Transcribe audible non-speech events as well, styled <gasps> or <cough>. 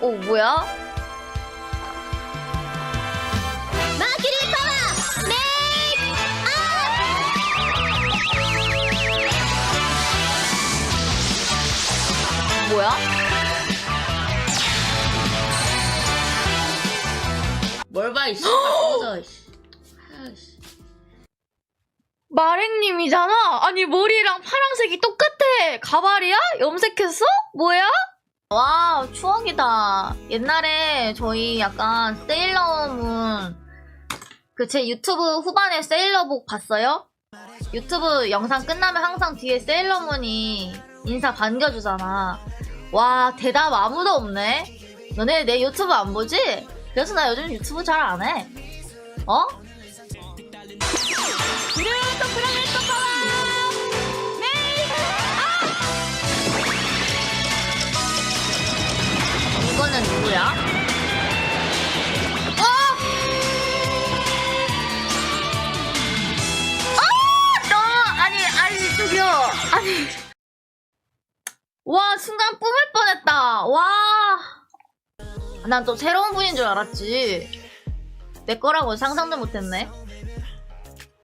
오 뭐야? 마키리 파워 메이크 뭐야? 뭘 봐, 이씨. <gasps> 꺼져, 이씨. 아이씨. 마랭님이잖아? 아니 머리랑 파란색이 똑같아 가발이야? 염색했어? 뭐야? 와 추억이다 옛날에 저희 약간 세일러문 그 제 유튜브 후반에 세일러복 봤어요? 유튜브 영상 끝나면 항상 뒤에 세일러문이 인사 반겨주잖아 와 대답 아무도 없네 너네 내 유튜브 안 보지? 그래서 나 요즘 유튜브 잘 안해 어? 아! 이거는 누구야? 어? 아! 너 아니 아니 저기요 아니 와 순간 뿜을 뻔했다 와 난 또 새로운 분인 줄 알았지 내 거라고 상상도 못했네